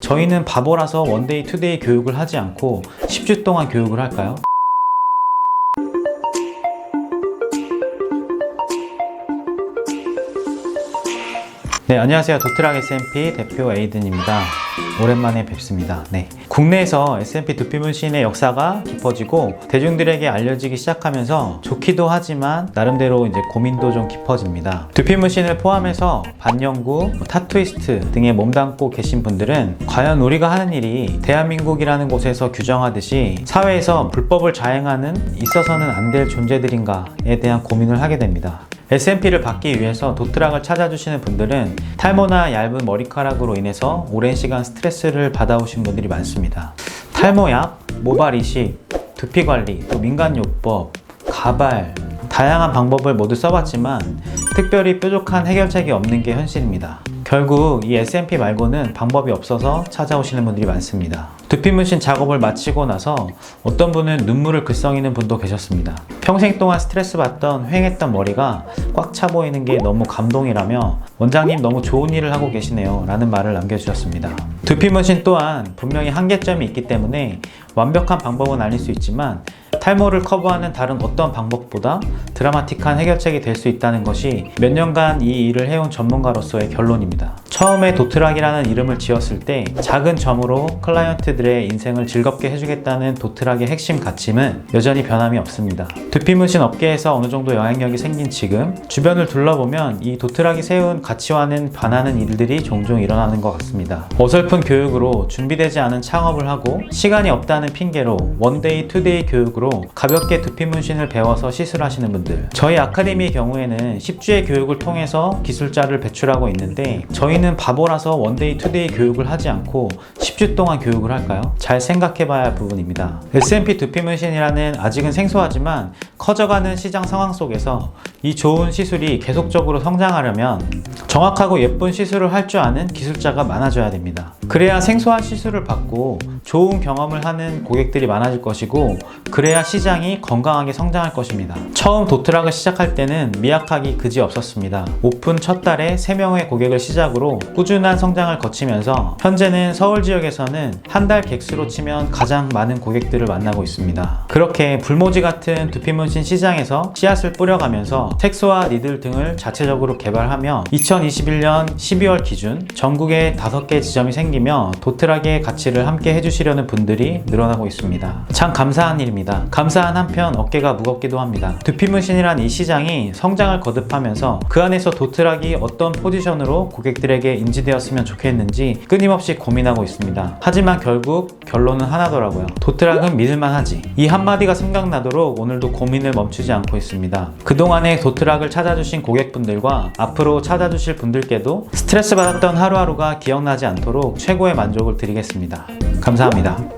저희는 바보라서 원데이 투데이 교육을 하지 않고 10주 동안 교육을 할까요? 네, 안녕하세요. 도트락 SMP 대표 에이든입니다. 오랜만에 뵙습니다. 네. 국내에서 SMP 두피 문신의 역사가 깊어지고 대중들에게 알려지기 시작하면서 좋기도 하지만 나름대로 이제 고민도 좀 깊어집니다. 두피 문신을 포함해서 반영구, 뭐 타투이스트 등에 몸담고 계신 분들은 과연 우리가 하는 일이 대한민국이라는 곳에서 규정하듯이 사회에서 불법을 자행하는 있어서는 안 될 존재들인가에 대한 고민을 하게 됩니다. SMP를 받기 위해서 도트락을 찾아주시는 분들은 탈모나 얇은 머리카락으로 인해서 오랜 시간 스트레스를 받아오신 분들이 많습니다. 탈모약, 모발 이식, 두피 관리, 또 민간요법, 가발, 다양한 방법을 모두 써봤지만 특별히 뾰족한 해결책이 없는 게 현실입니다. 결국 이 SMP 말고는 방법이 없어서 찾아오시는 분들이 많습니다. 두피 문신 작업을 마치고 나서 어떤 분은 눈물을 글썽이는 분도 계셨습니다. 평생 동안 스트레스 받던 휑했던 머리가 꽉 차 보이는 게 너무 감동이라며 원장님 너무 좋은 일을 하고 계시네요 라는 말을 남겨주셨습니다. 두피 문신 또한 분명히 한계점이 있기 때문에 완벽한 방법은 아닐 수 있지만 탈모를 커버하는 다른 어떤 방법보다 드라마틱한 해결책이 될 수 있다는 것이 몇 년간 이 일을 해온 전문가로서의 결론입니다. 처음에 도트락이라는 이름을 지었을 때 작은 점으로 클라이언트들의 인생을 즐겁게 해주겠다는 도트락의 핵심 가침은 여전히 변함이 없습니다. 두피 문신 업계에서 어느 정도 영향력이 생긴 지금 주변을 둘러보면 이 도트락이 세운 가치와는 반하는 일들이 종종 일어나는 것 같습니다. 어설픈 교육으로 준비되지 않은 창업을 하고 시간이 없다는 핑계로 원데이 투데이 교육으로 가볍게 두피 문신을 배워서 시술하시는 분들 저희 아카데미의 경우에는 10주의 교육을 통해서 기술자를 배출하고 있는데 저희는 바보라서 원데이 투데이 교육을 하지 않고 10주 동안 교육을 할까요? 잘 생각해 봐야 할 부분입니다. SMP 두피 문신이라는 아직은 생소하지만 커져가는 시장 상황 속에서 이 좋은 시술이 계속적으로 성장하려면 정확하고 예쁜 시술을 할 줄 아는 기술자가 많아져야 됩니다. 그래야 생소한 시술을 받고 좋은 경험을 하는 고객들이 많아질 것이고 그래야 시장이 건강하게 성장할 것입니다. 처음 도트락을 시작할 때는 미약하기 그지 없었습니다. 오픈 첫 달에 3명의 고객을 시작으로 꾸준한 성장을 거치면서 현재는 서울 지역에서는 한 달 객수로 치면 가장 많은 고객들을 만나고 있습니다. 그렇게 불모지 같은 두피 문신 시장에서 씨앗을 뿌려가면서 색소와 니들 등을 자체적으로 개발하며 2021년 12월 기준 전국에 5개 지점이 생기며 도트락의 가치를 함께 해주시려는 분들이 늘어나고 있습니다. 참 감사한 일입니다. 감사한 한편 어깨가 무겁기도 합니다. 두피 문신이란 이 시장이 성장을 거듭하면서 그 안에서 도트락이 어떤 포지션으로 고객들에게 인지되었으면 좋겠는지 끊임없이 고민하고 있습니다. 하지만 결국 결론은 하나더라고요. 도트락은 믿을만 하지. 이 한마디가 생각나도록 오늘도 고민 을 멈추지 않고 있습니다. 그동안에 도트락을 찾아주신 고객분들과 앞으로 찾아주실 분들께도 스트레스 받았던 하루하루가 기억나지 않도록 최고의 만족을 드리겠습니다. 감사합니다.